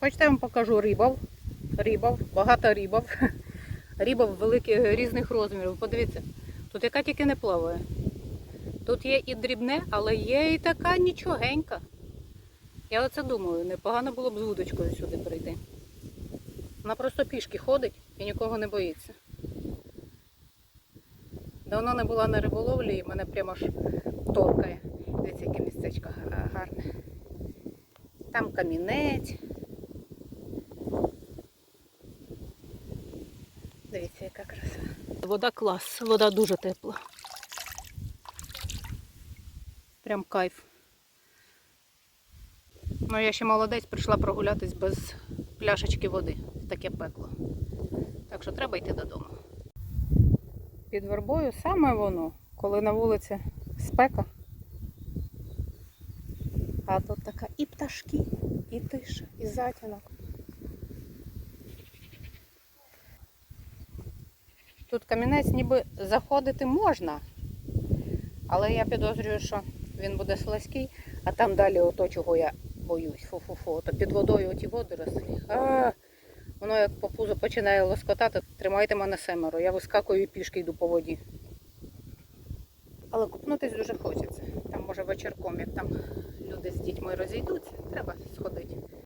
Хочете, я вам покажу рибов. Рибов, багато рибов. Рибов великих різних розмірів. Подивіться, тут яка тільки не плаває. Тут є і дрібне, але є і така нічогенька. Я оце думаю, непогано було б з вудочкою сюди прийти. Вона просто пішки ходить і нікого не боїться. Давно не була на риболовлі і мене прямо аж торкає. Дивіться, яке містечко гарне. Там камінець. Дивіться, яка краса. Вода клас, вода дуже тепла. Прям кайф. Ну, я ще молодець, прийшла прогулятись без пляшечки води таке пекло. Так що треба йти додому. Під вербою саме воно, коли на вулиці спека. А тут така і пташки, і тиша, і затінок. Тут камінець ніби заходити можна, але я підозрюю, що він буде слизький, а там далі ото, чого я боюсь. Фу-фу-фу. То під водою оті водорослі. А, воно як по пузу починає лоскотати. Тримайте мене семеро. Я вискакую і пішки йду по воді. Але купнутись дуже хочеться. Там може вечірком, як там люди з дітьми розійдуться, треба сходити.